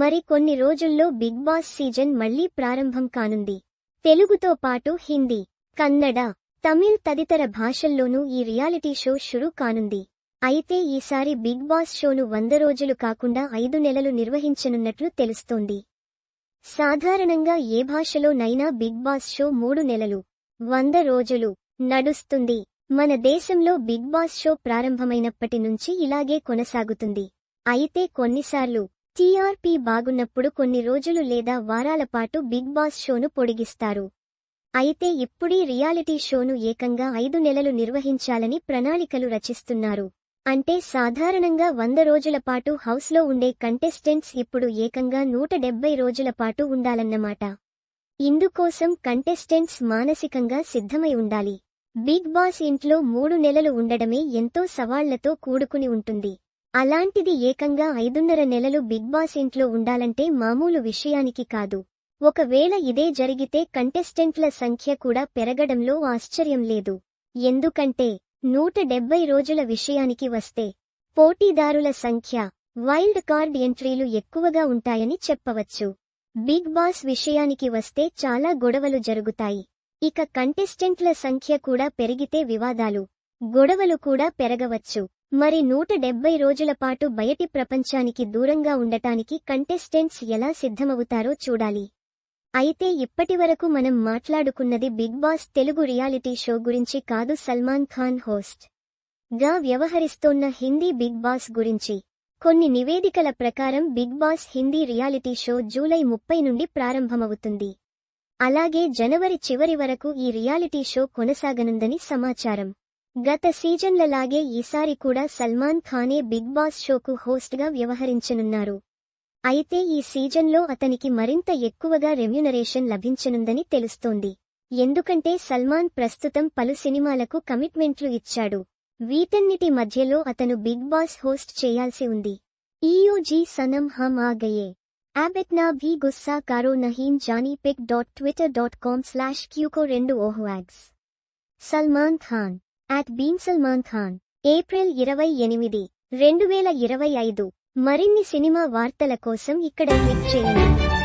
మరి కొన్ని రోజుల్లో బిగ్ బాస్ సీజన్ మళ్ళీ ప్రారంభం కానుంది. తెలుగుతో పాటు హిందీ కన్నడ తమిళ్ తదితర భాషల్లోనూ ఈ రియాలిటీ షో షురూ కానుంది. అయితే ఈసారి బిగ్ బాస్ షోను వంద రోజులు కాకుండా ఐదు నెలలు నిర్వహించనున్నట్లు తెలుస్తోంది. సాధారణంగా ఏ భాషలోనైనా బిగ్ బాస్ షో మూడు నెలలు వంద రోజులు నడుస్తుంది. మన దేశంలో బిగ్ బాస్ షో ప్రారంభమైనప్పటి నుంచి ఇలాగే కొనసాగుతుంది. అయితే కొన్నిసార్లు టీఆర్పీ బాగున్నప్పుడు కొన్ని రోజులు లేదా వారాల పాటు బిగ్ బాస్ షోను పొడిగిస్తారు. అయితే ఇప్పుడీ రియాలిటీ షోను ఏకంగా ఐదు నెలలు నిర్వహించాలని ప్రణాళికలు రచిస్తున్నారు. అంటే సాధారణంగా వంద రోజుల పాటు హౌస్లో ఉండే కంటెస్టెంట్స్ ఇప్పుడు ఏకంగా నూట డెబ్బై రోజుల పాటు ఉండాలన్నమాట. ఇందుకోసం కంటెస్టెంట్స్ మానసికంగా సిద్ధమై ఉండాలి. బిగ్ బాస్ ఇంట్లో మూడు నెలలు ఉండడమే ఎంతో సవాళ్ళతో కూడుకుని ఉంటుంది. అలాంటిది ఏకంగా ఐదున్నర నెలలు బిగ్ బాస్ ఇంట్లో ఉండాలంటే మామూలు విషయానికి కాదు. ఒకవేళ ఇదే జరిగితే కంటెస్టెంట్ల సంఖ్య కూడా పెరగడంలో ఆశ్చర్యం లేదు. ఎందుకంటే నూట డెబ్బై రోజుల విషయానికి వస్తే పోటీదారుల సంఖ్య వైల్డ్ కార్డ్ ఎంట్రీలు ఎక్కువగా ఉంటాయని చెప్పవచ్చు. బిగ్ బాస్ విషయానికి వస్తే చాలా గొడవలు జరుగుతాయి. ఇక కంటెస్టెంట్ల సంఖ్య కూడా పెరిగితే వివాదాలు గొడవలు కూడా పెరగవచ్చు. మరి నూట డెబ్బై రోజుల పాటు బయటి ప్రపంచానికి దూరంగా ఉండటానికి కంటెస్టెంట్స్ ఎలా సిద్ధమవుతారో చూడాలి. అయితే ఇప్పటివరకు మనం మాట్లాడుకున్నది Bigg Boss Telugu reality show గురించి కాదు సల్మాన్ ఖాన్ హోస్ట్. గా వ్యవహరిస్తోన్న హిందీ బిగ్ బాస్ గురించి. కొన్ని నివేదికల ప్రకారం Bigg Boss Hindi reality show July ముప్పై నుండి ప్రారంభమవుతుంది. అలాగే జనవరి చివరి వరకు ఈ రియాలిటీ షో కొనసాగనుందని సమాచారం. గత సీజన్లలాగే ఈసారి కూడా సల్మాన్ ఖానే బిగ్ బాస్ షోకు హోస్ట్గా వ్యవహరించనున్నారు. అయితే ఈ సీజన్లో అతనికి మరింత ఎక్కువగా రెమ్యునరేషన్ లభించనుందని తెలుస్తోంది. ఎందుకంటే సల్మాన్ ప్రస్తుతం పలు సినిమాలకు కమిట్మెంట్లు ఇచ్చాడు. వీటన్నిటి మధ్యలో అతను బిగ్ బాస్ హోస్ట్ చేయాల్సి ఉంది. ఈయోజీ సనం హమ్ ఆ గయే. యాబెట్నా భీ గుస్సా కారో నహీం Johnny pic dot Twitter dot com slash క్యూకో రెండు ఓహ్వాగ్స్ Salman Khan. At being Salman Khan April ఇరవై ఎనిమిది రెండు వేల ఇరవై ఐదు. మరిన్ని సినిమా వార్తల కోసం ఇక్కడ క్లిక్ చేయండి.